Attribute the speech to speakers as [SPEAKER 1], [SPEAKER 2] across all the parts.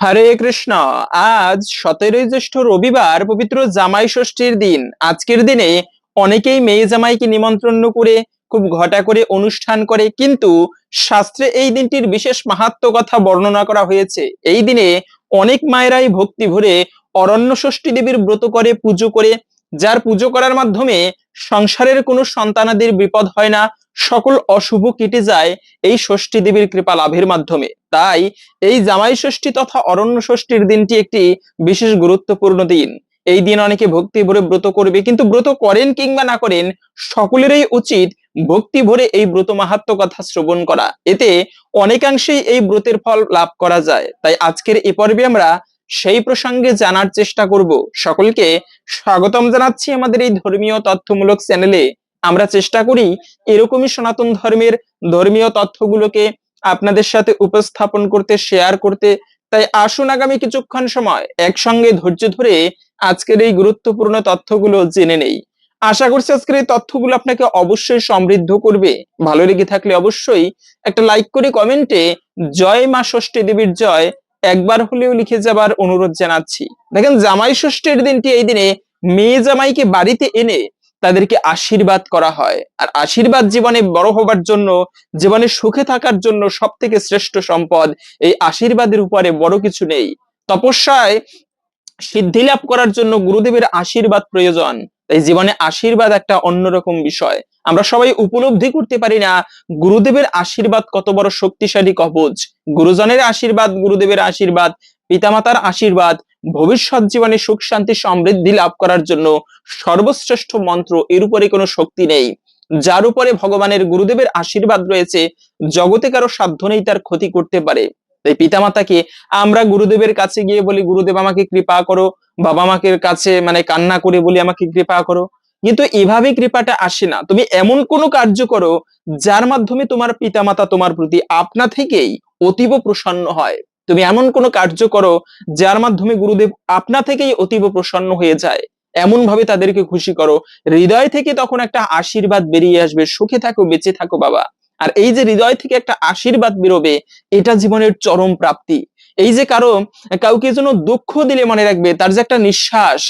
[SPEAKER 1] হরে কৃষ্ণ, আজ সতেরোই জ্যৈষ্ঠ রবিবার পবিত্র জামাই ষষ্ঠীর দিন। আজকের দিনে অনেকেই মেয়ে জামাইকে নিমন্ত্রণ করে, খুব ঘটা করে অনুষ্ঠান করে, কিন্তু শাস্ত্রে এই দিনটির বিশেষ মাহাত্ম কথা বর্ণনা করা হয়েছে। এই দিনে অনেক মায়েরাই ভক্তি ভরে অরণ্য ষষ্ঠী দেবীর ব্রত করে, পুজো করে যার পুজো করার মাধ্যমে সংসারের কোনো সন্তানাদির বিপদ হয় না, সকল অশুভ কেটে যায় এই ষষ্ঠী দেবীর কৃপা লাভের মাধ্যমে। তাই এই জামাই ষষ্ঠী তথা অরণ্য ষষ্ঠীর দিনটি একটি বিশেষ গুরুত্বপূর্ণ দিন। এই দিন অনেকে ভক্তি ভরে ব্রত করবে, কিন্তু ব্রত করেন কিংবা না করেন, সকলেরই উচিত ভক্তি ভরে এই ব্রত মাহাত্ম কথা শ্রবণ করা। এতে অনেকাংশেই এই ব্রতের ফল লাভ করা যায়। তাই আজকের এ পর্বে আমরা সেই প্রসঙ্গে জানার চেষ্টা করব। সকলকে স্বাগতম জানাচ্ছি আমাদের এই ধর্মীয় তথ্যমূলক চ্যানেলে। আমরা চেষ্টা করি এরকমই সনাতন ধর্মের ধর্মীয় তথ্যগুলোকে আপনাদের সাথে উপস্থাপন করতে শেয়ার করতে। তাই আসুন আগামী কিছুক্ষণ সময় একসঙ্গে ধৈর্য ধরে আজকের এই গুরুত্বপূর্ণ তথ্যগুলো জেনে নেই। আশা করছি আজকের এই তথ্যগুলো আপনাকে অবশ্যই সমৃদ্ধ করবে। ভালো লেগে থাকলে অবশ্যই একটা লাইক করে কমেন্টে জয় মা ষষ্ঠী দেবীর জয় একবার হলেও লিখে যাবার অনুরোধ জানাচ্ছি। দেখেন, জামাই ষষ্ঠীর দিনটি এই দিনে মেয়ে জামাইকে বাড়িতে এনে তাদেরকে আশীর্বাদ করা হয়। আর আশীর্বাদ জীবনে বড় হবার জন্য, জীবনে সুখে থাকার জন্য সব থেকে শ্রেষ্ঠ সম্পদ এই আশীর্বাদের উপরে বড় কিছু নেই। তপস্যায় সিদ্ধি লাভ করার জন্য গুরুদেবের আশীর্বাদ প্রয়োজন। তাই জীবনে আশীর্বাদ একটা অন্যরকম বিষয়। আমরা সবাই উপলব্ধি করতে পারি না, গুরুদেবের আশীর্বাদ কত বড় শক্তিশালী কবচ। গুরুজনের আশীর্বাদ, গুরুদেবের আশীর্বাদ, পিতামাতার আশীর্বাদ, ভবিষ্যৎ জীবনে সুখ, শান্তি, সমৃদ্ধি লাভ করার জন্য সর্বশ্রেষ্ঠ মন্ত্র, এর উপরে কোনো শক্তি নেই। যার উপরে ভগবানের গুরুদেবের আশীর্বাদ রয়েছে, জগতে কারও সাধ্য নেই তার ক্ষতি করতে পারে। তাই পিতামাতাকে আমরা গুরুদেবের কাছে গিয়ে বলি, গুরুদেব, আমাকে কৃপা করো। বাবা মাকে কাছে মানে কান্না করে বলি, আমাকে কৃপা করো। কিন্তু এভাবে কৃপাটা আসে না। তুমি এমন কোনো কার্য করো, যার মাধ্যমে তোমার পিতামাতা তোমার প্রতি আপনা থেকেই অতীব প্রসন্ন হয়। তুমি এমন কোনো কার্য করো, যার মাধ্যমে গুরুদেব আপনা থেকেই অতীব প্রসন্ন হয়ে যায়। এমন ভাবে তাদেরকে খুশি করো। হৃদয় থেকে তখন একটা আশীর্বাদ বেরিয়ে আসবে। সুখে থাকো, বেঁচে থাকো বাবা। আর এই যে হৃদয় থেকে একটা আশীর্বাদ বেরোবে, এটা জীবনের চরম প্রাপ্তি। এই যে কারও, কাউকে যেন দুঃখ দিলে মনে রাখবে, তার যে একটা নিঃশ্বাস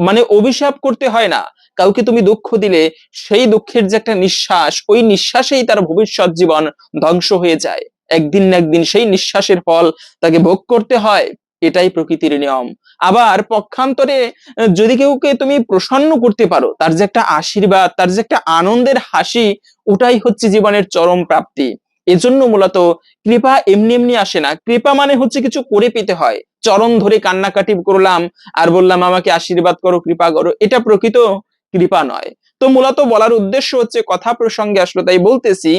[SPEAKER 1] মানে অভিশাপ করতে হয় না। কাউকে তুমি দুঃখ দিলে সেই দুঃখের যে একটা নিঃশ্বাস, ওই নিঃশ্বাসেই তার ভবিষ্যৎ জীবন ধ্বংস হয়ে যায়। একদিন না একদিন সেই নিঃশ্বাসের ফল তাকে ভোগ করতে হয়, এটাই প্রকৃতির নিয়ম। আবার পক্ষান্তরে, যদি কেউকে তুমি প্রসন্ন করতে পারো, তার যে একটা আশীর্বাদ, তার যে একটা আনন্দের হাসি, ওটাই হচ্ছে জীবনের চরম প্রাপ্তি। এজন্য মূলত কৃপা এমনি এমনি আসে না। কৃপা মানে হচ্ছে কিছু করে পেতে হয়। চরণ ধরে কান্নাকাটি করলাম, আর বললাম, আমাকে আশীর্বাদ করো, কৃপা করো। এটা প্রকৃত কৃপা নয়। তো মূলত বলার উদ্দেশ্য হচ্ছে কথা প্রসঙ্গে আসলো তাই বলতেছি,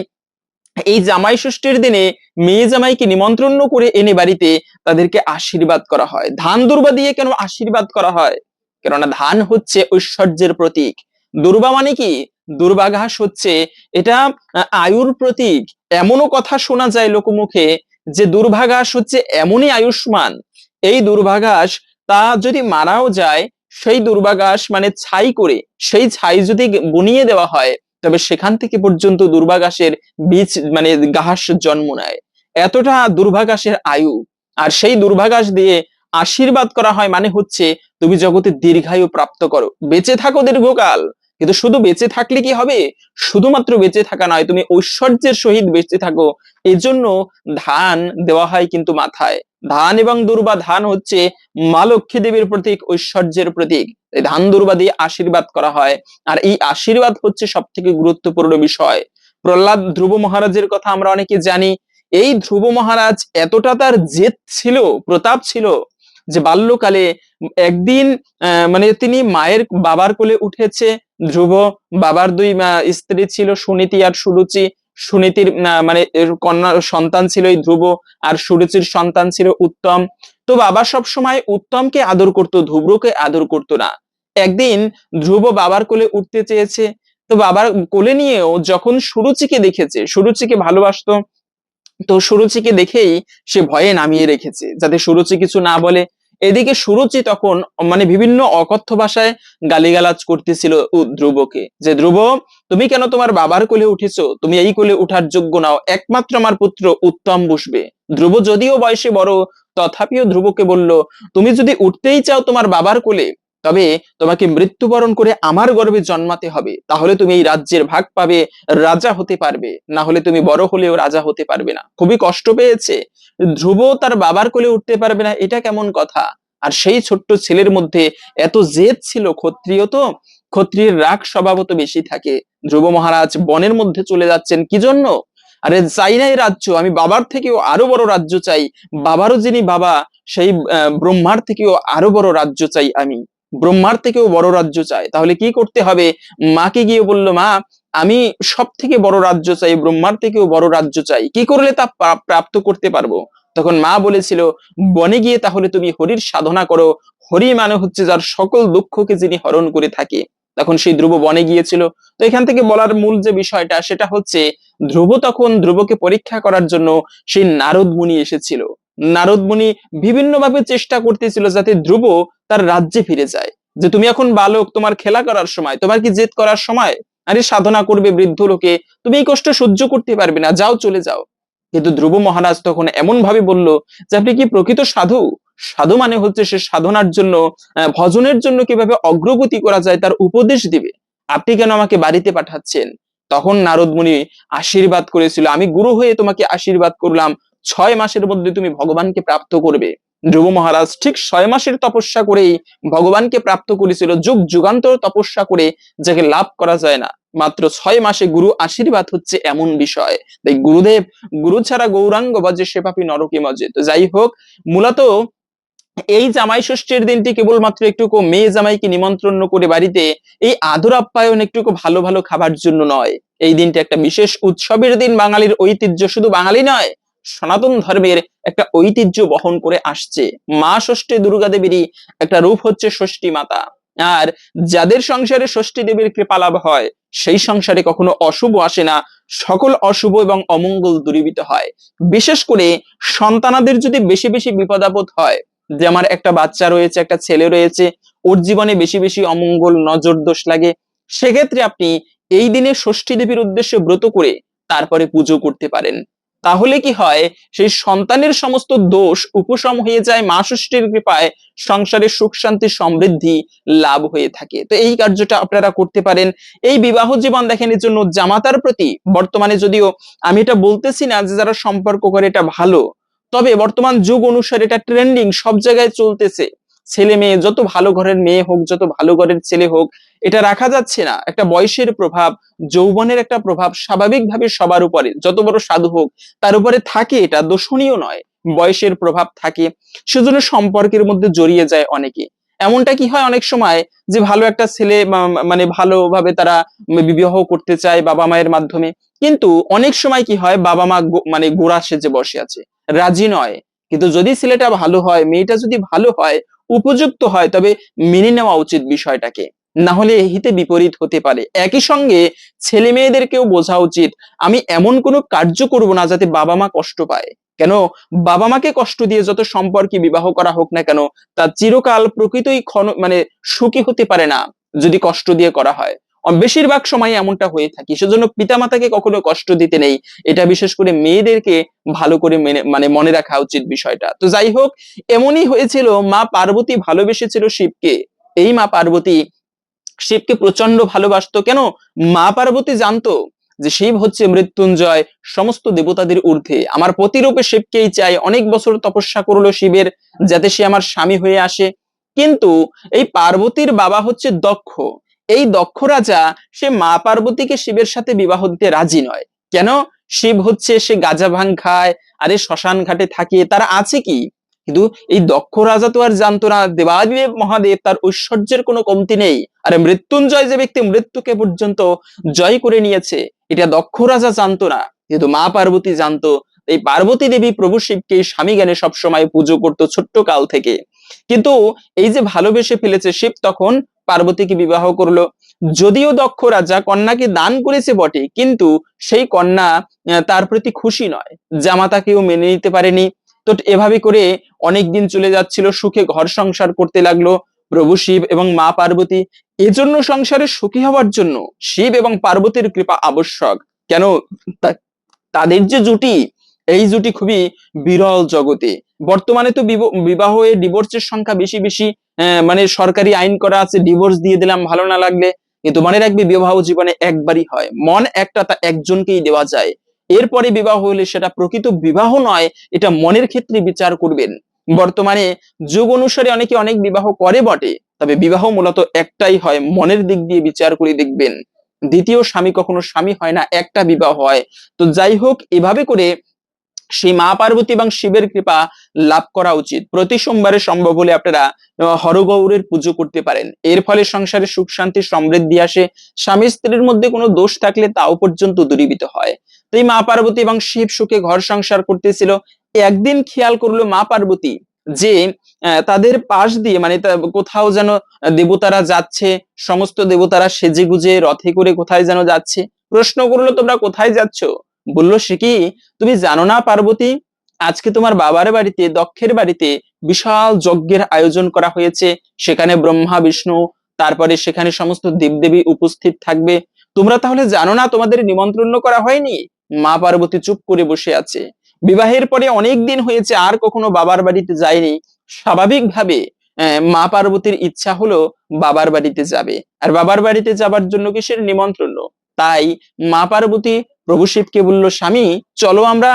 [SPEAKER 1] এই জামাই ষষ্ঠীর দিনে মেয়ে জামাইকে নিমন্ত্রণ করে এনে বাড়িতে তাদেরকে আশীর্বাদ করা হয়। ধান দুর্বা দিয়ে কেন আশীর্বাদ করা হয়? কেননা ধান হচ্ছে ঐশ্বর্যের প্রতীক। দুর্বা মানে কি? দুর্বা ঘাস হচ্ছে, এটা আয়ুর প্রতীক। এমনও কথা শোনা যায় লোকমুখে যে দুর্ভাঘাস হচ্ছে এমনই আয়ুষ্মান। এই দুর্ভাঘাস তা যদি মারাও যায় সেই দুর্বাঘাস মানে ছাই করে, সেই ছাই যদি বনিয়ে দেওয়া হয়, তবে সেখান থেকে পর্যন্ত দুর্বাঘাসের বীজ মানে ঘাস জন্ম নেয়। এতটা দুর্ভাঘাসের আয়ু। আর সেই দুর্ভাঘাস দিয়ে আশীর্বাদ করা হয় মানে হচ্ছে, তুমি জগতে দীর্ঘায়ু প্রাপ্ত করো। বেঁচে থাকো দীর্ঘকাল। কিন্তু শুধু বেঁচে থাকলে কি হবে? শুধুমাত্র বেঁচে থাকা নয়, তুমি ঐশ্বর্যের সহিত বেঁচে থাকো। এজন্য ধান দেওয়া হয় কিন্তু মাথায়। ধান এবং দুর্বা, ধান হচ্ছে মা লক্ষ্মী দেবীর প্রতীক, ঐশ্বর্যের প্রতীক। ধান, দুর্বা দিয়ে আশীর্বাদ করা হয়। আর এই আশীর্বাদ হচ্ছে সব থেকে গুরুত্বপূর্ণ বিষয়। প্রহ্লাদ ধ্রুব মহারাজের কথা আমরা অনেকে জানি। এই ধ্রুব মহারাজ এতটা তার জেদ ছিল, প্রতাপ ছিল, যে বাল্যকালে একদিন মানে তিনি মায়ের বাবার কোলে উঠেছে ধ্রুব, বাবার দুই স্ত্রী ছিল সুনীতি আর সুরুচি। সুনীতির মানে কন্যা, সন্তান ছিল এই ধ্রুব আর সুরুচির সন্তান ছিল উত্তম। তো বাবা সব সময় উত্তমকে আদর করত, ধ্রুবকে আদর করতো না। একদিন ধ্রুব বাবার কোলে উঠতে চেয়েছে। তো বাবার কোলে নিয়েও যখন সুরুচিকে দেখেছে, সুরুচিকে ভালোবাসতো, তো সুরুচিকে দেখেই সে ভয়ে নামিয়ে রেখেছে, যাতে সুরুচি কিছু না বলে। এদিকে সুরুচি তখন মানে বিভিন্ন অকথ্য ভাষায় গালিগালাজ করতেছিল ধ্রুবকে যে, ধ্রুব, তুমি কেন তোমার বাবার কোলে উঠেছো? তুমি এই কোলে উঠার যোগ্য নাও। একমাত্র আমার পুত্র উত্তম বসবে। ধ্রুব যদিও বয়সে বড়, তথাপিও ধ্রুবকে বলল, তুমি যদি উঠতেই চাও তোমার বাবার কোলে তবে তোমাকে মৃত্যুবরণ করে আমার গর্ভে জন্মাতে হবে। তাহলে তুমি এই রাজ্যের ভাগ পাবে, রাজা হতে পারবে। না হলে তুমি বড় হলেও রাজা হতে পারবে না। খুবই কষ্ট পেয়েছে। ধ্রুব তার বাবার কোলে উঠতে পারবে না, এটা কেমন কথা? আর সেই ছোট্ট ছেলের মধ্যে এত জেদ ছিল, ক্ষত্রিয় তো? ক্ষত্রিয়ের রাগ স্বভাবত বেশি থাকে। ধ্রুব মহারাজ বনের মধ্যে চলে যাচ্ছেন, কি জন্য? আরে চাই না রাজ্য, আমি বাবার থেকেও আরও বড় রাজ্য চাই। বাবারও যিনি বাবা, সেই ব্রহ্মার থেকেও আরও বড় রাজ্য চাই আমি। ব্রহ্মার থেকেও বড় রাজ্য চাই তাহলে কি করতে হবে? মাকে গিয়ে বলল, মা, আমি সব থেকে বড় রাজ্য চাই, ব্রহ্মার থেকেও বড় রাজ্য চাই। কি করলে তা প্রাপ্ত করতে পারব? তখন মা বলেছিল, বনে গিয়ে তাহলে তুমি হরির সাধনা করো। হরি মানে হচ্ছে যার সকল দুঃখকে যিনি হরণ করে থাকে। তখন সেই ধ্রুব বনে গিয়েছিল। তো এখান থেকে বলার মূল যে বিষয়টা, সেটা হচ্ছে, ধ্রুব তখন ধ্রুবকে পরীক্ষা করার জন্য সেই নারদ মুনি এসেছিল। নারদ মুনি বিভিন্ন ভাবে চেষ্টা করতেছিল যাতে ধ্রুব তার রাজ্যে ফিরে যায়। যে তুমি এখন বালক, তোমার খেলা করার সময়, তোমার কি জেদ করার সময়? আরে সাধনা করবে বৃদ্ধ লোকে, তুমি এই কষ্ট সহ্য করতে পারবে না, যাও চলে যাও। কিন্তু ধ্রুব মহারাজ তখন এমন ভাবে বলল যে, আপনি কি প্রকৃত সাধু? সাধু মানে হচ্ছে সে সাধনার জন্য ভজনের জন্য কীভাবে অগ্রগতি করা যায় তার উপদেশ দিবে? আপনি কেন আমাকে বাড়িতে পাঠাচ্ছেন? তখন নারদ মুনি আশীর্বাদ করেছিল, আমি গুরু হয়ে তোমাকে আশীর্বাদ করলাম ছয় মাসের মধ্যে তুমি ভগবানকে প্রাপ্ত করবে। ধ্রুব মহারাজ ঠিক ছয় মাসের তপস্যা করেই ভগবানকে প্রাপ্ত করেছিল, যুগ যুগান্তর তপস্যা করে যাকে লাভ করা যায় না। মাত্র ছয় মাসে গুরু আশীর্বাদ হচ্ছে এমন বিষয়। তাই গুরুদেব, গুরু ছাড়া গৌরাঙ্গ বাজে সে পাপি নরকে মজে তো যাই হোক, মূলত এই জামাই ষষ্ঠীর দিনটি কেবলমাত্র একটুকু মেয়ে জামাইকে নিমন্ত্রণ করে বাড়িতে এই আদর আপ্যায়ন একটুকু ভালো ভালো খাবার জন্য নয়। এই দিনটা একটা বিশেষ উৎসবের দিন, বাঙালির ঐতিহ্য শুধু বাঙালি নয় সনাতন ধর্মের একটা ঐতিহ্য বহন করে আসছে। মা ষষ্ঠী দুর্গা দেবীরই একটা রূপ হচ্ছে ষষ্ঠী মাতা। আর যাদের সংসারে ষষ্ঠী দেবীর কৃপা লাভ হয়, সেই সংসারে কখনো অশুভ আসে না, সকল অশুভ এবং অমঙ্গল দূরীভূত হয়। বিশেষ করে সন্তানাদের যদি বেশি বেশি বিপদ আপদ হয়, যে আমার একটা বাচ্চা রয়েছে, একটা ছেলে রয়েছে, ওর জীবনে বেশি বেশি অমঙ্গল, নজর, দোষ লাগে, সেক্ষেত্রে আপনি এই দিনে ষষ্ঠী দেবীর উদ্দেশ্যে ব্রত করে তারপরে পুজো করতে পারেন। তাহলে কি হয়? সেই সন্তানের সমস্ত দোষ উপশম হয়ে যায় মা ষষ্ঠীর কৃপায়, সংসারে সুখ, শান্তি, সমৃদ্ধি লাভ হয়ে থাকে। তো এই কার্যটা আপনারা করতে পারেন। এই বিবাহ জীবন দেখেন, এর জন্য জামাতার প্রতি বর্তমানে যদিও আমি এটা বলতেছি না যে যারা সম্পর্ক করে এটা ভালো, তবে বর্তমান যুগ অনুসারে এটা ট্রেন্ডিং সব জায়গায় চলতেছে। ছেলে মেয়ে, যত ভালো ঘরের মেয়ে হোক, যত ভালো ঘরের ছেলে হোক, এটা রাখা যাচ্ছে না। একটা বয়সের প্রভাব, যৌবনের একটা প্রভাব স্বাভাবিকভাবে সবার উপরে। যত বড় সাধু হোক, তার উপরে থাকে এটা, দোষণীয় নয়। বয়সের প্রভাব থাকে, সেজন্য সম্পর্কের মধ্যে জড়িয়ে যায় অনেকে। এমনটা কি হয় অনেক সময় যে ভালো একটা ছেলে মানে ভালোভাবে তারা বিবাহ করতে চায় বাবা মায়ের মাধ্যমে। কিন্তু অনেক সময় কি হয়, বাবা মা মানে গোড়া সেজে বসে আছে। রাজি নয়। কিন্তু যদি ছেলেটা ভালো হয়, মেয়েটা যদি ভালো হয় উপযুক্ত হয়, তবে মেনে নেওয়া উচিত বিষয়টাকে। না হলে হিতে বিপরীত হতে পারে। একই সঙ্গে ছেলে মেয়েদেরকেও বোঝা উচিত, আমি এমন কোনো কার্য করব না যাতে বাবা মা কষ্ট পায়। কেন? বাবা মাকে কষ্ট দিয়ে যত সম্পর্কে বিবাহ করা হোক না কেন, তা চিরকাল প্রকৃতই ক্ষণ মানে সুখী হতে পারে না, যদি কষ্ট দিয়ে করা হয়। বেশিরভাগ সময় এমনটা হয়ে থাকে। সেজন্য পিতামাতাকে কখনো কষ্ট দিতে নেই। এটা বিশেষ করে মেয়েদেরকে ভালো করে মেনে মানে মনে রাখা উচিত বিষয়টা। তো যাই হোক, এমনই হয়েছিল, মা পার্বতী ভালোবেসেছিল শিবকে। এই মা পার্বতী শিবকে প্রচণ্ড ভালোবাসতো। কেন? মা পার্বতী জানতো যে শিব হচ্ছে মৃত্যুঞ্জয় সমস্ত দেবতাদের ঊর্ধ্বে। আমার প্রতিরূপে শিবকেই চাই। অনেক বছর তপস্যা করল শিবের, যাতে সে আমার স্বামী হয়ে আসে। কিন্তু এই পার্বতীর বাবা হচ্ছে দক্ষ। এই দক্ষ রাজা সে মা পার্বতীকে শিবের সাথে বিবাহ দিতে রাজি নয়। কেন? শিব হচ্ছে সে গাঁজা ভাং খায়, আরে শ্মশান ঘাটে থাকে, তারা আছে কি? কিন্তু এই দক্ষ রাজা তো আর জানতো না, দেবাদিদেব মহাদেব তার ঐশ্বর্যের কোনো কমতি নেই। আরে মৃত্যুঞ্জয় যে ব্যক্তি মৃত্যুকে পর্যন্ত জয় করে নিয়েছে, এটা দক্ষ রাজা জানতো না। কিন্তু মা পার্বতী জানতো এই পার্বতী দেবী প্রভু শিবকে স্বামী জ্ঞানে সবসময় পুজো করতো ছোট্ট কাল থেকে। কিন্তু এই যে ভালোবেসে ফেলেছে শিব তখন পার্বতীকে বিবাহ করল? যদিও দক্ষ রাজা কন্যাকে দান করেছে বটে, কিন্তু সেই কন্যা তার প্রতি খুশি নয়। জামাতাকেও মেনে নিতে পারেনি। তো এভাবে করে অনেক দিন চলে যাচ্ছিল, সুখে ঘর সংসার করতে লাগল। প্রভু শিব এবং মা পার্বতী এজন্য সংসারে সুখী হওয়ার জন্য শিব এবং পার্বতীর কৃপা আবশ্যক। কেন? তাদের যে জুটি এই জুটি খুবই বিরল জগতে। বর্তমানে তো বিব- বিবাহ এ ডিভোর্সের সংখ্যা বেশি বেশি মানে সরকারি আইন করা আছে ডিভোর্স দিয়ে দিলাম, ভালো না লাগলে, কিন্তু মনে রাখবে বিবাহ জীবনে একবারই হয়। মন একটা তা একজনকেই দেওয়া যায়। এরপরে বিবাহ হলে সেটা প্রকৃত বিবাহ নয়, এটা মনের ক্ষেত্রে বিচার করবেন। বর্তমানে যুগ অনুসারে অনেকে অনেক বিবাহ করে বটে, তবে বিবাহ মূলত একটাই হয়, মনের দিক দিয়ে বিচার করে দেখবেন। দ্বিতীয় স্বামী কখনো স্বামী হয় না, একটা বিবাহ হয়। তো যাই হোক, এভাবে করে সেই মা পার্বতী এবং শিবের কৃপা লাভ করা উচিত। প্রতি সোমবারে সম্ভব হলে আপনারা হরগৌরের পুজো করতে পারেন। এর ফলে সংসারে সুখ, শান্তি, সমৃদ্ধি আসে। স্বামী স্ত্রীর মধ্যে কোনো দোষ থাকলে তাও পর্যন্ত দূরীভূত হয়। তো এই মা পার্বতী এবং শিব সুখে ঘর সংসার করতেছিল। একদিন খেয়াল করল মা পার্বতী যে তাদের পাশ দিয়ে মানে কোথাও যেন দেবতারা যাচ্ছে, সমস্ত দেবতারা সেজে গুজে রথে করে কোথায় যেন যাচ্ছে। প্রশ্ন করল, তোমরা কোথায় যাচ্ছ? বলল, সে কি? তুমি জানো না পার্বতী? আজকে তোমার বাবার বাড়িতে, দক্ষের বাড়িতে বিশাল যজ্ঞের আয়োজন করা হয়েছে। সেখানে ব্রহ্মা, বিষ্ণু, তারপরে সেখানে সমস্ত দেবদেবী উপস্থিত থাকবে। তোমরা তাহলে জানো না তোমাদের নিমন্ত্রণ করা হয়নি? মা পার্বতী চুপ করে বসে আছে। বিবাহের পরে অনেক দিন হয়েছে, আর কখনো বাবার বাড়িতে যায়নি। স্বাভাবিকভাবে মা পার্বতীর ইচ্ছা হলো বাবার বাড়িতে যাবে। আর বাবার বাড়িতে যাবার জন্য কিসের নিমন্ত্রণ? তাই মা পার্বতী প্রভু শিবকে বলল, স্বামী, চলো আমরা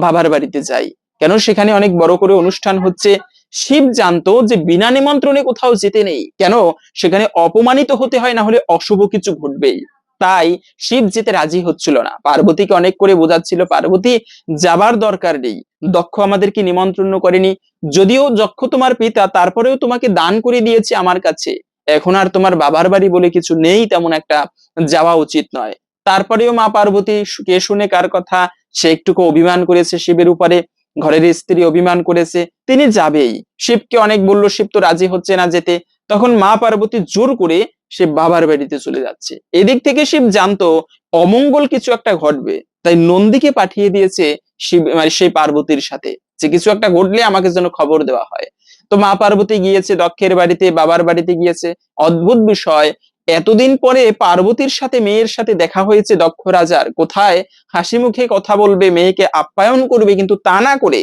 [SPEAKER 1] বাবার বাড়িতে যাই। কেন? সেখানে অনেক বড় করে অনুষ্ঠান হচ্ছে। শিব জানতো যে বিনা নিমন্ত্রণে কোথাও যেতে নেই। কেন? সেখানে অপমানিত হতে হয়, না হলে অশুভ কিছু ঘটবেই। তাই শিব যেতে রাজি হচ্ছিল না। পার্বতীকে অনেক করে বোঝাচ্ছিল, পার্বতী, যাবার দরকার নেই। দক্ষ আমাদেরকে নিমন্ত্রণ করেনি। যদিও যক্ষ তোমার পিতা, তারপরেও তোমাকে দান করে দিয়েছে আমার কাছে। এখন আর তোমার বাবার বাড়ি বলে কিছু নেই, তেমন একটা যাওয়া উচিত নয়। তারপরেও মা পার্বতী কে শুনে কার কথা? সে একটুকু অভিমান করেছে শিবের উপরে, ঘরের স্ত্রী অভিমান করেছে, তিনি যাবেই। শিবকে অনেক বলল, শিব তো রাজি হচ্ছে না যেতে। তখন মা পার্বতী জোর করে সে বাবার বাড়িতে চলে যাচ্ছে। এদিক থেকে শিব জানতো, অমঙ্গল কিছু একটা ঘটবে। তাই নন্দীকে পাঠিয়ে দিয়েছে শিব মানে সেই পার্বতীর সাথে যে কিছু একটা ঘটলে আমাকে যেন খবর দেওয়া হয়। তো মা পার্বতী গিয়েছে, দক্ষের বাড়িতে, বাবার বাড়িতে গিয়েছে। অদ্ভুত বিষয় এতদিন পরে পার্বতীর সাথে মেয়ের সাথে দেখা হয়েছে দক্ষ রাজার। কোথায়? হাসি মুখে কথা বলবে, মেয়েকে আপ্যায়ন করবে, কিন্তু তা না করে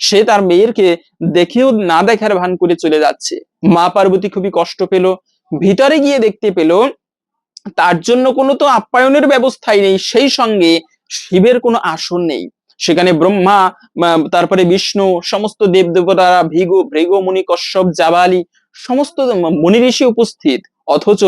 [SPEAKER 1] সে তার মেয়েরকে দেখেও না দেখার ভান করে চলে যাচ্ছে। মা পার্বতী খুবই কষ্ট পেল, ভিতরে গিয়ে দেখতে পেল, তার জন্য কোনো তো আপ্যায়নের ব্যবস্থাই নেই, সেই সঙ্গে শিবের কোনো আসন নেই। সেখানে ব্রহ্মা তারপরে বিষ্ণু, সমস্ত দেব দেবতারা ভৃগু ভৃগু, মুনি, কশ্যপ, জাবালি, সমস্ত মুনি ঋষি উপস্থিত। অথচ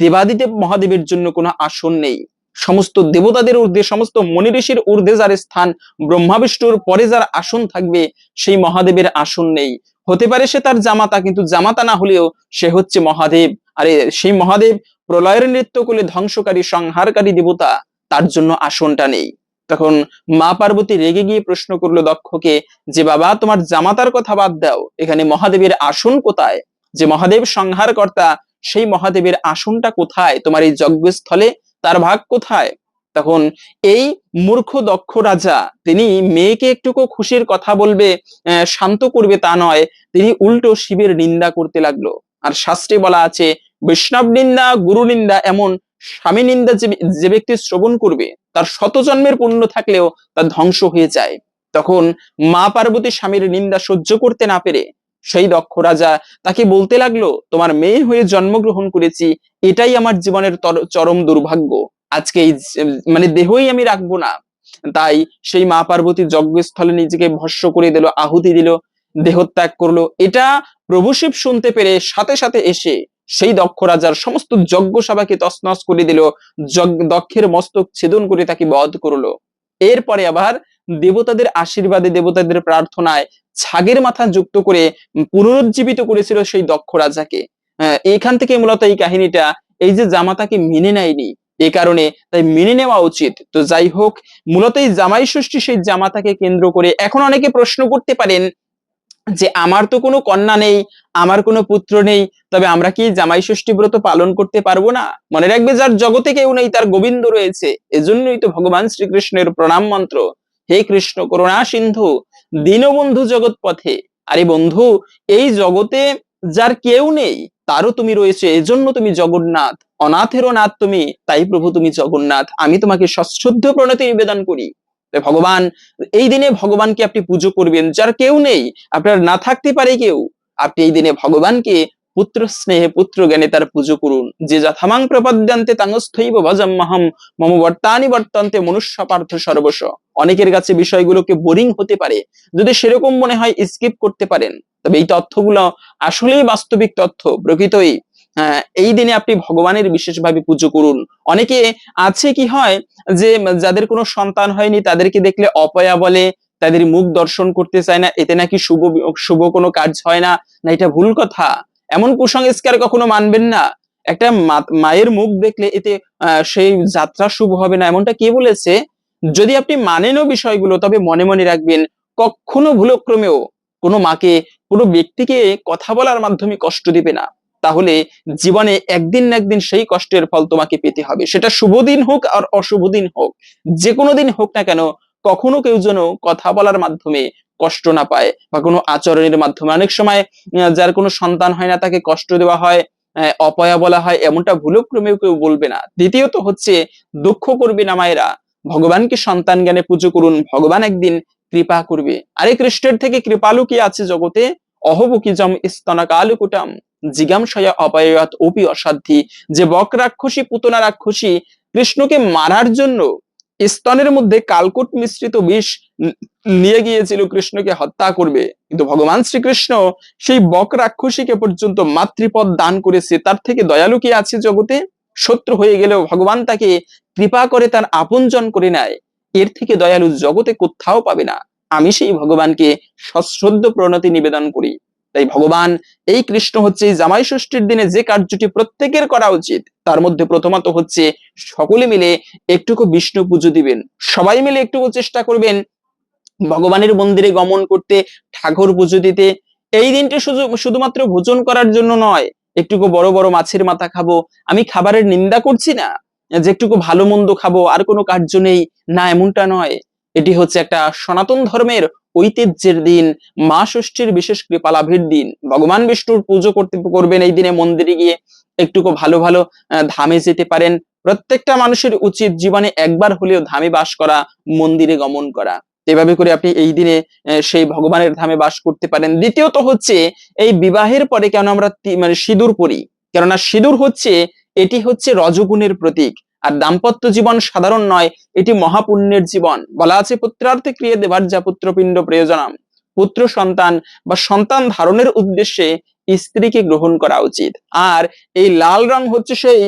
[SPEAKER 1] দেবাদিদেব মহাদেবের জন্য কোনো আসন নেই। সমস্ত দেবতাদের ঊর্ধ্বে, সমস্ত মনি ঋষির ঊর্ধ্বে যার স্থান ব্রহ্মা বিষ্ণুর পরে যার আসন থাকবে, সেই মহাদেবের আসন নেই। হতে পারে সে তার জামাতা, কিন্তু জামাতা না হলেও সে হচ্ছে মহাদেব। আরে, সেই মহাদেব প্রলয়ের নৃত্য করলে ধ্বংসকারী, সংহারকারী দেবতা, তার জন্য আসনটা নেই। তখন মা পার্বতী রেগে গিয়ে প্রশ্ন করল দক্ষকে যে বাবা, তোমার জামাতার কথা বাদ দাও। এখানে মহাদেবের আসন কোথায়? যে মহাদেব সংহার কর্তা সেই মহাদেবের আসনটা কোথায়? তোমার এই যজ্ঞস্থলে তার ভাগ কোথায়? তখন এই মূর্খ দক্ষ রাজা, তিনি মেয়েকে একটুকু খুশির কথা বলবে শান্ত করবে তা নয়, তিনি উল্টো শিবের নিন্দা করতে লাগল। আর শাস্ত্রে বলা আছে, বৈষ্ণব নিন্দা, গুরু নিন্দা, এমন স্বামী নিন্দা যে ব্যক্তি শ্রবণ করবে, তার শত জন্মের পুণ্য থাকলেও তার ধ্বংস হয়ে যায়। তখন মা পার্বতী স্বামীর নিন্দা সহ্য করতে না পেরে সেই দক্ষ রাজা তাকে বলতে লাগল, তোমার মেয়ে হয়ে জন্মগ্রহণ করেছি, এটাই আমার জীবনের চরম দুর্ভাগ্য। আজকে এই মানে দেহই আমি রাখব না। তাই সেই মা পার্বতী যজ্ঞস্থলে নিজেকে ভস্য করে দিল, আহুতি দিল, দেহত্যাগ করল। এটা প্রভু শিব শুনতে পেরে সাথে সাথে এসে সেই দক্ষ রাজার সমস্ত যজ্ঞ সভাকে তছনছ করে দিল দক্ষের মস্তক ছেদন করে তাকে বধ করল। এরপরে আবার দেবতাদের আশীর্বাদে দেবতাদের প্রার্থনায় ছাগের মাথা যুক্ত করে পুনরুজ্জীবিত করেছিল সেই দক্ষ রাজাকে। এখান থেকে মূলত এই কাহিনীটা, এই যে জামাতাকে মেনে নেয়নি, এ কারণে তাই মেনে নেওয়া উচিত। তো যাই হোক, মূলত এই জামাই ষষ্ঠী সেই জামাতাকে কেন্দ্র করে এখন অনেকে প্রশ্ন করতে পারেন যে, আমার তো কোনো কন্যা নেই, আমার কোনো পুত্র নেই, তবে আমরা কি জামাই ষষ্ঠী ব্রত পালন করতে পারব না? মনে রাখবে যার জগতে কেউ নেই, তার গোবিন্দ রয়েছে। এজন্যই তো ভগবান শ্রীকৃষ্ণের প্রণাম মন্ত্র, হে কৃষ্ণ করুণা সিন্ধু দীনবন্ধু জগৎ পথে আরে বন্ধু, এই জগতে যার কেউ নেই, তারও তুমি রয়েছে, এজন্য তুমি জগন্নাথ। অনাথেরও নাথ তুমি, তাই প্রভু তুমি জগন্নাথ। আমি তোমাকে সশ্রদ্ধ প্রণতি নিবেদন করি। ভগবান, এই দিনে ভগবানকে আপনি পুজো করবেন। যার কেউ নেই, আপনার না থাকতে পারে কেউ। আপনি এই দিনে ভগবানকে পুত্র স্নেহে পুত্র জ্ঞানে তার পুজো করুন। যে যথামাং প্রপদ্যান্তে তাঙ্গস্থৈব ভজম মহম, মম বর্তানি বর্তান্তে মনুষ্য পার্থ সর্বস্ব। অনেকের কাছে বিষয়গুলোকে বোরিং হতে পারে, যদি সেরকম মনে হয় স্কিপ করতে পারেন। তবে এই তথ্যগুলো আসলেই বাস্তবিক তথ্য। প্রকৃতই এই দিনে আপনি ভগবানের বিশেষভাবে পুজো করুন। অনেকে আছে কি হয় যে, যাদের কোনো সন্তান হয়নি, তাদেরকে দেখলে অপয়া বলে, তাদের মুখ দর্শন করতে চায় না, এতে নাকি শুভ শুভ কোনো কাজ হয় না না এটা ভুল কথা। এমন কুসংস্কার কখনো মানবেন না। একটা মায়ের মুখ দেখলে এতে সেই যাত্রা শুভ হবে না। এমনটা কে বলেছে? যদি আপনি মানেনও বিষয়গুলো, তবে মনে মনে রাখবেন, কখনো ভুলক্রমেও কোনো মাকে, কোনো ব্যক্তিকে কথা বলার মাধ্যমে কষ্ট দিবে না। তাহলে জীবনে একদিন না একদিন সেই কষ্টের ফল তোমাকে পেতে হবে। সেটা শুভ দিন হোক আর অশুভ দিন হোক, যে কোনো দিন হোক না কেন, কখনো কেউ যেন কথা বলার মাধ্যমে কষ্ট না পায় বা কোনো আচরণের মাধ্যমে। অনেক সময় যার কোনো সন্তান হয় না, তাকে কষ্ট দেওয়া হয় অপয়া বলা হয়, এমনটা ভুলক্রমেও কেউ বলবে না। দ্বিতীয়ত হচ্ছে, দুঃখ করবে না মায়েরা। ভগবানকে সন্তান জ্ঞানে পুজো করুন, ভগবান একদিন কৃপা করবে। আরে কৃষ্ণের থেকে কৃপালু কি আছে জগতে? অহবুকিজম স্তনকালুকুটম? জিগামশয়া অপয়াত অপি অসাধ্যি। যে বক রাক্ষসী, পুতনা রাক্ষসী, কৃষ্ণকে মারার জন্য স্তনের মধ্যে কালকুট মিশ্রিত বিষ নিয়ে গিয়েছিল কৃষ্ণকে হত্যা করবে। কিন্তু ভগবান শ্রীকৃষ্ণ সেই বক রাক্ষসীকে পর্যন্ত মাতৃপদ দান করেছে। তার থেকে দয়ালু কি আছে জগতে? শত্রু হয়ে গেলেও ভগবান তাকে কৃপা করে তার আপনজন করে নেয়। এর থেকে দয়ালু জগতে কোথাও পাবে না। আমি সেই ভগবানকে সশ্রদ্ধ প্রণতি নিবেদন করি। তাই ভগবান এই কৃষ্ণ হচ্ছে জামাই ষষ্ঠীর দিনে যে কার্যটি প্রত্যেকের করা উচিত, তার মধ্যে প্রথমত হচ্ছে সকলে মিলে একটুকু বিষ্ণু পুজো দিবেন। সবাই মিলে একটুকু চেষ্টা করবেন ভগবানের মন্দিরে গমন করতে, ঠাকুর পুজো দিতে। এই দিনটি শুধু, শুধুমাত্র ভোজন করার জন্য নয়, একটুকু বড় বড় মাছের মাথা খাব, আমি খাবারের নিন্দা করছি না, যে একটুকু ভালো মন্দ খাব, আর কোনো কার্য নেই, না এমনটা নয়। এটি হচ্ছে একটা সনাতন ধর্মের ঐতিহ্যের দিন, মা ষষ্ঠীর বিশেষ কৃপা লাভের দিন। ভগবান বিষ্ণুর পুজো করতে করবেন এই দিনে মন্দিরে গিয়ে। একটুকু ভালো ভালো ধামে যেতে পারেন। প্রত্যেকটা মানুষের উচিত জীবনে একবার হলেও ধামে বাস করা, মন্দিরে গমন করা। এভাবে করে আপনি এই দিনে সেই ভগবানের ধামে বাস করতে পারেন। দ্বিতীয়ত হচ্ছে, এই বিবাহের পরে কেন আমরা মানে সিঁদুর পরি? কেননা সিঁদুর হচ্ছে, এটি হচ্ছে রজগুণের প্রতীক। আর দাম্পত্য জীবন সাধারণ নয় এটি মহাপুণ্যের জীবন। বলা আছে, পুত্রার্থে ক্রিয়ে দেবার যা পুত্রপিণ্ড প্রয়োজনাম। পুত্র সন্তান বা সন্তান ধারণের উদ্দেশ্যে স্ত্রীকে গ্রহণ করা উচিত। আর এই লাল রং হচ্ছে সেই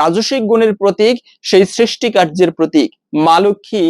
[SPEAKER 1] রাজসিক গুণের প্রতীক, সেই সৃষ্টি কার্যের প্রতীক। মা লক্ষ্মী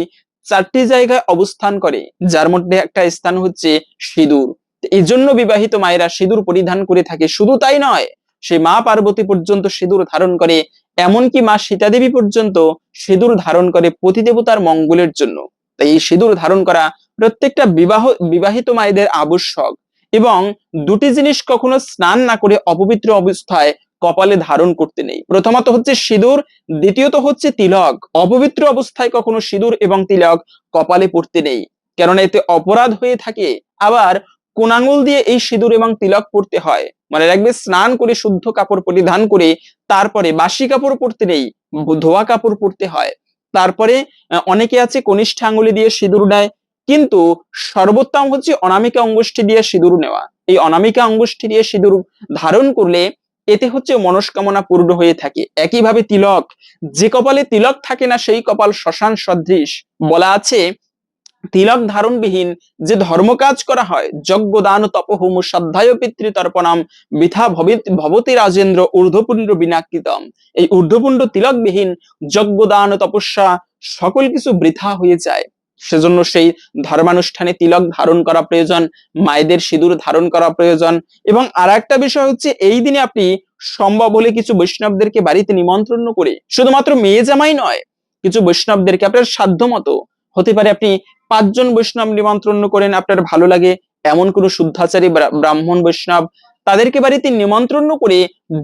[SPEAKER 1] চারটি জায়গায় অবস্থান করে, যার মধ্যে একটা স্থান হচ্ছে সিঁদুর। এই জন্য বিবাহিত মায়েরা সিঁদুর পরিধান করে থাকে। শুধু তাই নয় সে মা পার্বতী পর্যন্ত সিঁদুর ধারণ করে, এমনকি মা সীতা দেবী পর্যন্ত সিঁদুর ধারণ করে পতিদেবতার মঙ্গলের জন্য। তাই এই সিঁদুর ধারণ করা প্রত্যেকটা বিবাহ, বিবাহিত মায়েদের আবশ্যক এবং দুটি জিনিস কখনো স্নান না করে অপবিত্র অবস্থায় কপালে ধারণ করতে নেই। প্রথমত হচ্ছে সিঁদুর, দ্বিতীয়ত হচ্ছে তিলক। অপবিত্র অবস্থায় কখনো সিঁদুর এবং তিলক কপালে পড়তে নেই, কেননা এতে অপরাধ হয়ে থাকে। আবার কোন আঙুল দিয়ে এই সিঁদুর এবং তিলক পড়তে হয়। মানে রাখবে স্নান করে, শুদ্ধ কাপড় পরিধান করে, তারপরে বাসি কাপড় পরতে নেই, ধোয়া কাপড় পরতে হয়। তারপরে অনেকে আছে কনিষ্ঠ আঙ্গুলি দিয়ে সিঁদুর নেয়, কিন্তু সর্বোত্তম হচ্ছে অনামিকা অঙ্গুষ্ঠী দিয়ে সিঁদুর নেওয়া। এই অনামিকা অঙ্গুষ্ঠী দিয়ে সিঁদুর ধারণ করলে এতে হচ্ছে মনস্কামনা পূর্ণ হয়ে থাকে। একইভাবে তিলক, যে কপালে তিলক থাকে না, সেই কপাল শ্মশান সদৃশ। বলা আছে তিলক ধারণবিহীন যে ধর্ম কাজ করা হয় যজ্ঞ দান তপহুম শ্রদ্ধায় পিতৃতর্পণাম বৃথা ভবিত রাজেন্দ্র ঊর্ধ্বপুণ্ড বিনাকৃতম এই ঊর্ধ্বপুণ্ড তিলকবিহীন যজ্ঞ দান তপস্যা সকল কিছু বৃথা হয়ে যায়। সেজন্য সেই ধর্মানুষ্ঠানে তিলক ধারণ করা প্রয়োজন, মায়েদের সিঁদুর ধারণ করা প্রয়োজন এবং আর একটা বিষয় হচ্ছে এই দিনে আপনি সম্ভব হলে কিছু বৈষ্ণবদেরকে বাড়িতে নিমন্ত্রণ করে, শুধুমাত্র মেয়ে জামাই নয়, কিছু বৈষ্ণবদেরকে আপনার সাধ্য মতো হতে পারে আপনি পাঁচজন বৈষ্ণব নিমন্ত্রণ করেন, আপনার ভালো লাগে এমন কোনো শুদ্ধাচারী ব্রাহ্মণ বৈষ্ণব, তাদেরকে বাড়িতে নিমন্ত্রণ করে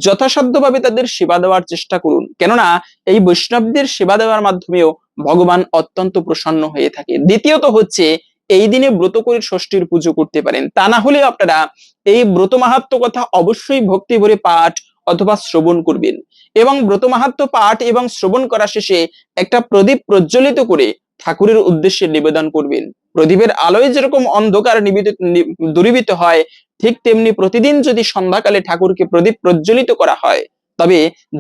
[SPEAKER 1] যথাসাধ্যভাবে তাদের সেবা দেওয়ার চেষ্টা করুন। কেননা এই বৈষ্ণবদের সেবা দেওয়ার মাধ্যমেও ভগবান অত্যন্ত প্রসন্ন হয়ে থাকে। দ্বিতীয়ত হচ্ছে, এই দিনে ব্রত করে ষষ্ঠীর পুজো করতে পারেন। তা না হলে আপনারা এই ব্রত মাহাত্ম কথা অবশ্যই ভক্তি ভরে পাঠ অথবা শ্রবণ করবেন। এবং ব্রত মাহাত্ম পাঠ এবং শ্রবণ করা শেষে একটা প্রদীপ প্রজ্বলিত করে ঠাকুরের উদ্দেশ্যে নিবেদন করবেন। প্রদীপের আলোয় যেরকম অন্ধকার নিবেদিত দূরীভূত হয়, ঠিক তেমনি প্রতিদিন যদি সন্ধ্যাকালে ঠাকুরকে প্রদীপ প্রজ্বলিত করা হয়, তবে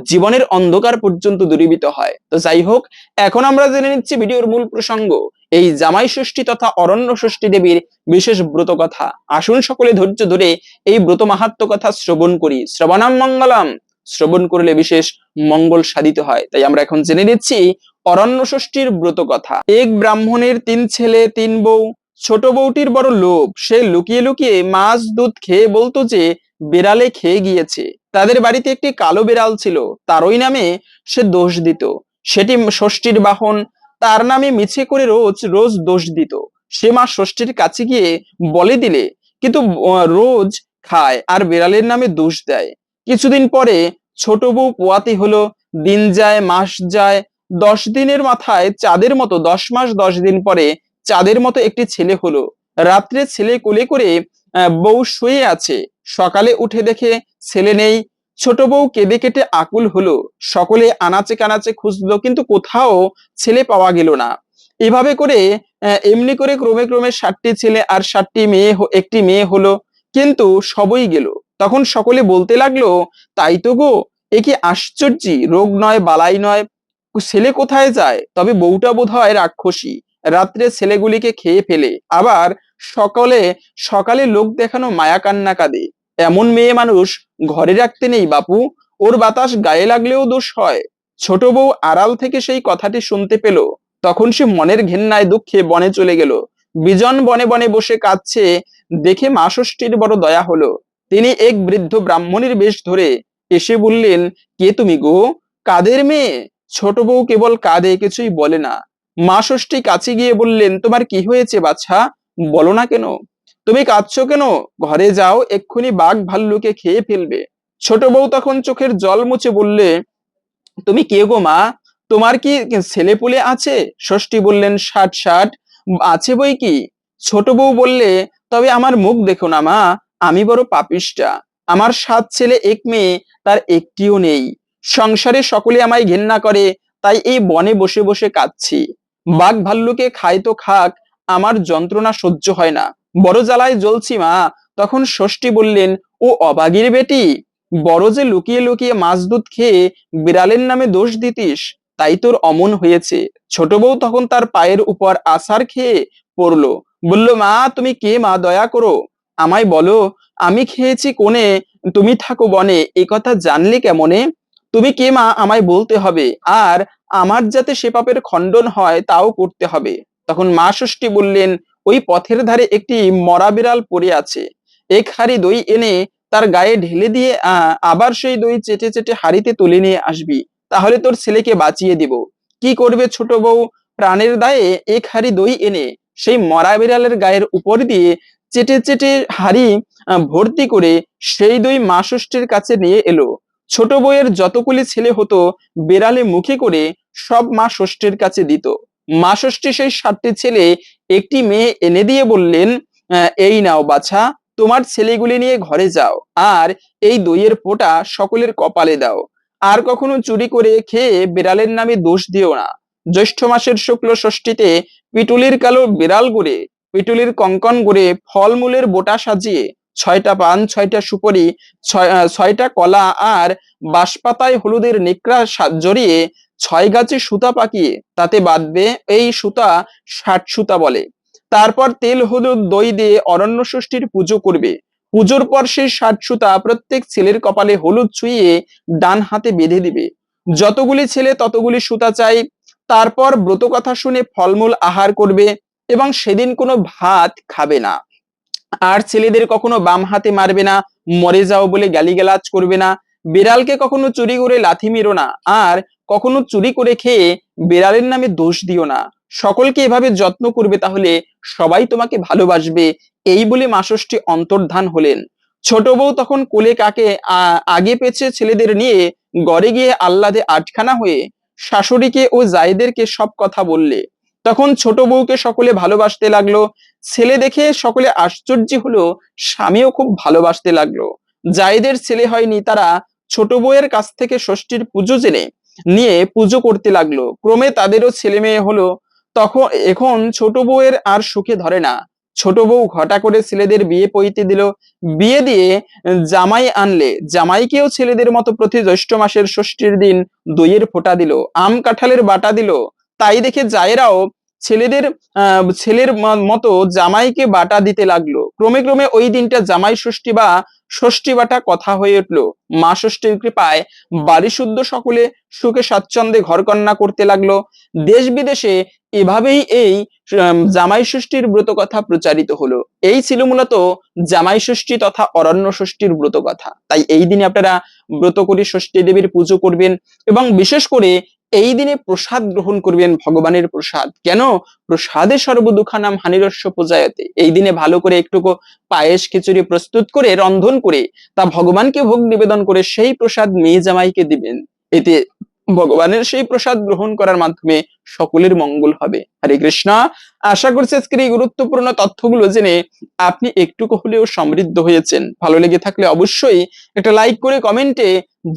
[SPEAKER 1] জীবনের অন্ধকার পর্যন্ত দূরীভূত হয়। তো যাই হোক, এখন আমরা জেনে নিচ্ছি ভিডিওর মূল প্রসঙ্গ। এই জামাই ষষ্ঠী তথা অরণ্য ষষ্ঠী দেবীর বিশেষ ব্রত কথা। আসুন সকলে ধৈর্য ধরে এই ব্রত মাহাত্ম কথা শ্রবণ করি। শ্রবণাম মঙ্গলম। শ্রবণ করলে বিশেষ মঙ্গল সাধিত হয়। তাই আমরা এখন জেনে নিচ্ছি অরণ্য ষষ্ঠীর ব্রত কথা। এক ব্রাহ্মণের তিন ছেলে, তিন বউ, ছোট বউটির বড় লোভ। সে লুকিয়ে লুকিয়ে মাছ দুধ খেয়ে বলতো যে, বেড়ালে খেয়ে গিয়েছে। তাদের বাড়িতে একটি কালো বেড়াল ছিল। তারই নামে সে দোষ দিত। সেটি ষষ্ঠীর বাহন। তার নামে মিছে করে রোজ রোজ দোষ দিত। সে মা ষষ্ঠীর কাছে গিয়ে বলে দিলে, কিন্তু রোজ খায় আর বিড়ালের নামে দোষ দেয়। কিছুদিন পরে ছোট বউ পোয়াতি হলো, দিন যায়, মাস যায়, দশ দিনের মাথায় চাঁদের মতো, দশ মাস দশ দিন পরে চাঁদের মতো একটি ছেলে হলো। রাত্রে ছেলে কোলে করে বউ শুয়ে আছে। সকালে উঠে দেখে ছেলে নেই। ছোট বউ কেঁদে কেটে আকুল হলো। সকলে আনাচে কানাচে খুঁজলো, কিন্তু কোথাও ছেলে পাওয়া গেল না। এভাবে করে এমনি করে ক্রমে ক্রমে ষাটটি ছেলে আর ষাটটি মেয়ে একটি মেয়ে হলো। কিন্তু সবই গেল। তখন সকলে বলতে লাগল, তাই তো গো, এ কি আশ্চর্যি, রোগ নয়, বালাই নয়, ছেলে কোথায় যায়? তবে বউটা বোধ হয় রাক্ষসী, রাত্রে ছেলেগুলিকে খেয়ে ফেলে। আবার সকলে, সকালে লোক দেখানো মায়া কান্না কাঁদে। এমন মেয়ে মানুষ ঘরে রাখতে নেই বাপু, ওর বাতাস গায়ে লাগলেও দোষ হয়। ছোট বউ আড়াল থেকে সেই কথাটি শুনতে পেল। তখন সে মনের ঘেন্নায় দুঃখে বনে চলে গেল। বিজন বনে বনে বসে কাঁদছে দেখে মা ষষ্ঠীর বড় দয়া হলো। তিনি এক বৃদ্ধ ব্রাহ্মণের বেশ ধরে এসে বললেন, কে তুমি গো? কাদের মেয়ে? ছোট বউ কেবল কাঁদে, কিছুই বলে না। মা ষষ্ঠী কাছে গিয়ে বললেন, তোমার কি হয়েছে বাছা? বলো না কেন? তুমি কাঁদছো কেন? ঘরে যাও, এক্ষুনি বাঘ ভাল্লুকে খেয়ে ফেলবে। ছোট বউ তখন চোখের জল মুছে বললে, তুমি কে গো মা? তোমার কি ছেলে পুলে আছে? ষষ্ঠী বললেন, ষাট ষাট, আছে বই কি? ছোট বউ বললে তবে আমার মুখ দেখো না, মা। আমি বড় পাপিষ্টা আমার সাত ছেলে, এক মেয়ে, তার একটিও নেই। সংসারে সকলে আমায় ঘেন্না করে, তাই এই বনে বসে বসে কাঁদছি। বাঘ ভাল্লুকে খায় তো খাক, আমার যন্ত্রণা সহ্য হয় না। বড় জ্বালায় জ্বলছি, মা। তখন ষষ্ঠী বললেন, ও অবাগির বেটি, বড় যে লুকিয়ে লুকিয়ে মাছ দুধ খেয়ে বিড়ালের নামে দোষ দিতিস, তাই তোর অমন হয়েছে। ছোট বউ তখন তার পায়ের উপর আসার খেয়ে পড়ল। বলল, মা, তুমি কে? মা, দয়া করো। আমায় বলো, আমি খেয়েছি কোণে, তুমি থাকো বনে, এ কথা জানলে কেমনে? তুমি কে, মা, আমায় বলতে হবে, আর আমার যাতে সে পাপের খণ্ডন হয়, তাও করতে হবে। তখন মা ষষ্ঠী বললেন, ওই পথের ধারে একটি মরা বিড়াল পড়ে আছে। এক হাড়ি দই এনে তার গায়ে ঢেলে দিয়ে আবার সেই দই চেটে চেটে হাড়িতে তুলে নিয়ে আসবি, তাহলে তোর ছেলেকে বাঁচিয়ে দিব। কি করবে ছোট বউ? প্রাণের দায়ে এক হাড়ি দই এনে সেই মরা বিড়ালের গায়ের উপর দিয়ে চেটে চেটে হাড়ি ভর্তি করে সেই দই মা ষষ্ঠীর কাছে নিয়ে এলো। ছোট বইয়ের যতগুলি ছেলে হতো, বেড়ালে মুখে করে সব মা ষষ্ঠীর কাছে দিত। মা ষষ্ঠী সেই সাতটি ছেলে একটি মেয়ে এনে দিয়ে বললেন এই নাও বাছা, তোমার ছেলেগুলি নিয়ে ঘরে যাও, আর এই দইয়ের ফোঁটা সকলের কপালে দাও। আর কখনো চুরি করে খেয়ে বিড়ালের নামে দোষ দিও না। জ্যৈষ্ঠ মাসের শুক্ল ষষ্ঠীতে পিটুলির কালো বিড়াল গুড়ে, পিটুলির কঙ্কন গুড়ে ফলমূলের বোটা সাজিয়ে, ছয়টা পান, ছয়টা সুপরি, ছয় ছয়টা কলা আর বাঁশপাতায় হলুদের নেকড়া জড়িয়ে ছয় গাছে সুতা পাকিয়ে, তাতে বাঁধবে এই সুতা ষাট সুতা বলে। তারপর তেল, হলুদ, দই দিয়ে অরণ্য ষষ্ঠীর পুজো করবে। পুজোর পর সেই ষাট সুতা প্রত্যেক ছেলের কপালে হলুদ ছুঁয়ে ডান হাতে বেঁধে দিবে। যতগুলি ছেলে ততগুলি সুতা চাই তারপর ব্রত কথা শুনে ফলমূল আহার করবে এবং সেদিন কোনো ভাত খাবে না। আর ছেলেদের কখনো বাম হাতে মারবে না, মরে যাও বলে গালিগালাজ করবে না। বিড়ালকে কখনো চুরি করে লাথি মেরো না। আর কখনো চুরি করে খেয়ে বিড়ালের নামে দোষ দিও না। সকলকে এভাবে যত্ন করবে তাহলে সবাই তোমাকে ভালোবাসবে, এই বলে মাসষ্টি অন্তর্ধান হলেন। ছোট বউ তখন কোলে কাকে আগে পেছে ছেলেদের নিয়ে গড়ে গিয়ে আহ্লাদে আটখানা হয়ে শাশুড়িকে ও জায়েদেরকে সব কথা বললে। তখন ছোট বউকে সকলে ভালোবাসতে লাগল। ছেলে দেখে সকলে আশ্চর্য হলো, স্বামীও খুব ভালোবাসতে লাগল। জায়েদের ছেলে হয়নি, তারা ছোট বউয়ের কাছ থেকে ষষ্ঠীর পুজো জেনে নিয়ে পুজো করতে লাগল। ক্রমে তাদেরও ছেলে মেয়ে হলো। তখন এখন ছোট বউয়ের আর সুখে ধরে না। ছোট বউ ঘটা করে ছেলেদের বিয়ে পইতে দিল। বিয়ে দিয়ে জামাই আনলে, জামাইকেও ছেলেদের মতো প্রতি জ্যৈষ্ঠ মাসের ষষ্ঠীর দিন দইয়ের ফোঁটা দিল, আম কাঁঠালের বাটা দিল। তাই দেখে জায়েরাও ছেলেদের ছেলের মতো জামাইকে বাটা দিতে লাগল। ক্রমে ক্রমে ওই দিনটা জামাই ষষ্ঠী বা ষষ্ঠী বাটা কথা হয়ে উঠল। মা ষষ্ঠীর কৃপায় বাড়ি শুদ্ধ সকলে সুখে স্বাচ্ছন্দ্যে ঘরকন্যা করতে লাগল। দেশ বিদেশে এভাবেই এই জামাই ষষ্ঠীর ব্রত কথা প্রচারিত হলো। এই ছিল মূলত জামাই ষষ্ঠী তথা অরণ্য ষষ্ঠীর ব্রত কথা তাই এই দিনে আপনারা ব্রত করে ষষ্ঠী দেবীর পুজো করবেন এবং বিশেষ করে এই দিনে প্রসাদ গ্রহণ করবেন ভগবানের প্রসাদ। কেন? প্রসাদে সর্বদুঃখা নাম হানিরস্য পূজায়তে। এই দিনে ভালো করে একটুকু পায়েস খিচুড়ি প্রস্তুত করে, রন্ধন করে তা ভগবানকে ভোগ নিবেদন করে সেই প্রসাদ মেয়ে জামাইকে দিবেন। এতে ভগবানের সেই প্রসাদ গ্রহণ করার মাধ্যমে সকলের মঙ্গল হবে। হরে কৃষ্ণ। আশা করছি আজকের এই গুরুত্বপূর্ণ তথ্যগুলো জেনে আপনি একটুকু হলেও সমৃদ্ধ হয়েছেন। ভালো লেগে থাকলে অবশ্যই একটা লাইক করে কমেন্টে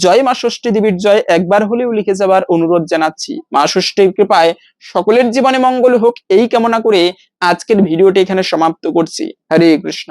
[SPEAKER 1] জয় মা ষষ্ঠী দেবীর জয় একবার হলেও লিখে যাবার অনুরোধ জানাচ্ছি। মা ষষ্ঠীর কৃপায় সকলের জীবনে মঙ্গল হোক, এই কামনা করে আজকের ভিডিওটি এখানে সমাপ্ত করছি। হরে কৃষ্ণ।